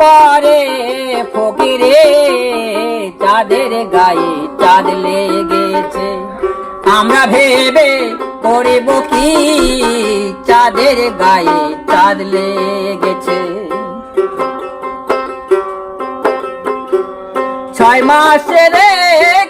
করে ফকিরে, চাঁদের গায়ে চাঁদ লেগেছে। আমরা ভেবে করিব কি, চাঁদের গায়ে চাঁদ লেগেছে। ছয় মাসের এক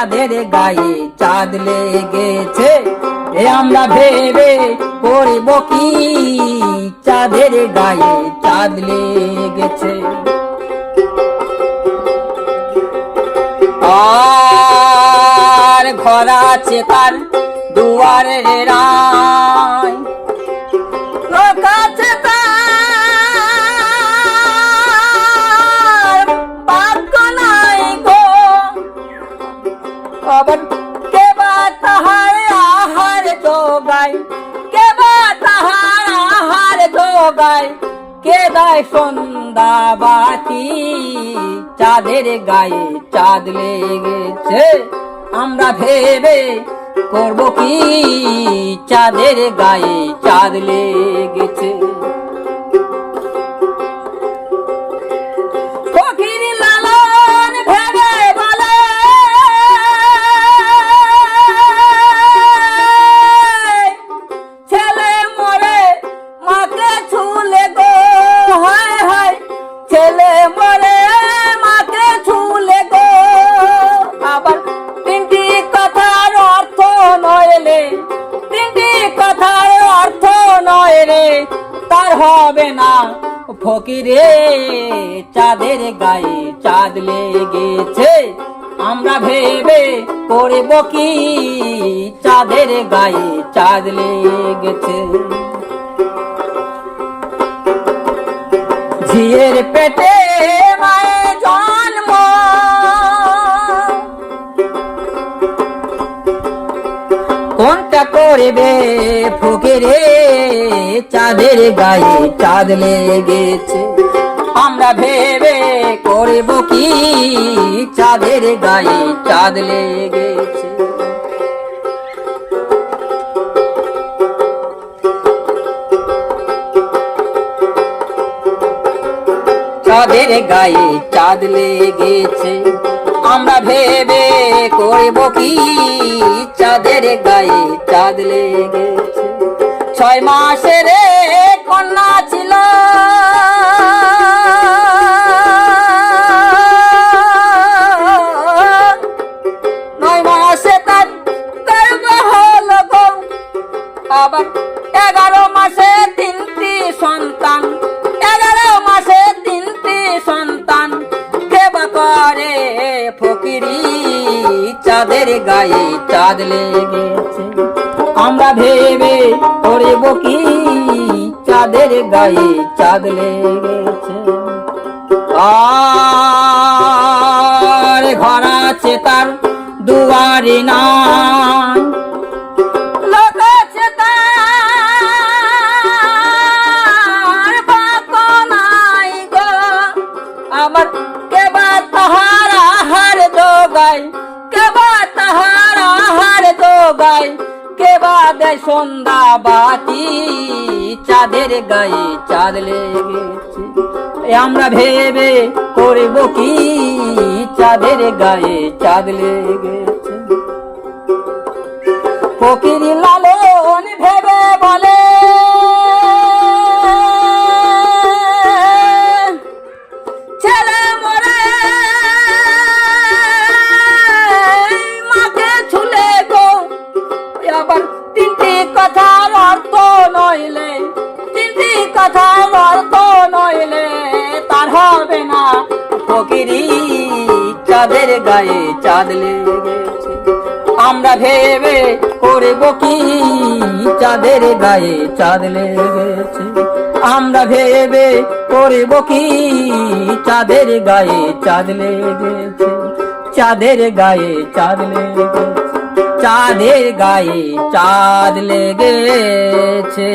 চাঁদের গায়ে চাঁদ লেগেছে, এ আমরা ভেবে করব কি? চাঁদের গায়ে চাঁদ লেগেছে। আর ঘর আছে তার দুয়ারে রায়। আবার কে বা তাহার আহার যোগায়? কে বা তাহার আহার যোগায়? কে দেয় সন্ধ্যা বাতি চাঁদের গায়ে চাঁদ লেগেছে। আমরা ভেবে করব কি? চাঁদের গায়ে চাঁদ লেগেছে। হবে না। ফকিরে, চাঁদের গায়ে চাঁদ লেগেছে। আমরা ভেবে করব কি? চাঁদের গায়ে চাঁদ লেগেছে। ঝিয়ের পেটে কোনটা করবে ফকিরে, চাঁদের গায়ে চাঁদ লেগেছে। আমরা ভেবে করব কি, চাঁদের গায়ে চাঁদ লেগেছে। চাঁদের গায়ে চাঁদ লেগেছে। আমরা ভেবে করব কি? চাঁদের গায়ে চাঁদ লেগেছে। ছয় মাসের কন্যা ছিল। নয় মাসে তার গর্ভ হলো। আবার এগারো মাসে তিনটি সন্তান। এগারো মাসে তিনটি সন্তান। কেবা করে ফকিরি চাঁদের গায়ে চাঁদ লেগেছে। আমরা ভেবে করব কি চাঁদের গায়ে চাঁদ লেগেছে। আর ঘর আছে তার দুয়ারি নাই আহার কে বা দেয় সন্ধ্যা বাতি? চাঁদের গায়ে চাঁদ লেগেছে। আমরা ভেবে করব কি? চাঁদের গায়ে চাঁদ লেগেছে। ফকির লালন কথার অর্থ নইলে, তিনটি কথার অর্থ নইলে তার হবে না। ফকিরি চাঁদের গায়ে চাঁদ লেগেছে। আমরা ভেবে করব কি, চাঁদের গায়ে চাঁদ লেগেছে। আমরা ভেবে করব কি, চাঁদের গায়ে চাঁদ লেগেছে। চাঁদের গায়ে চাঁদ লেগেছে। চাঁদের গায়ে চাঁদ লেগেছে।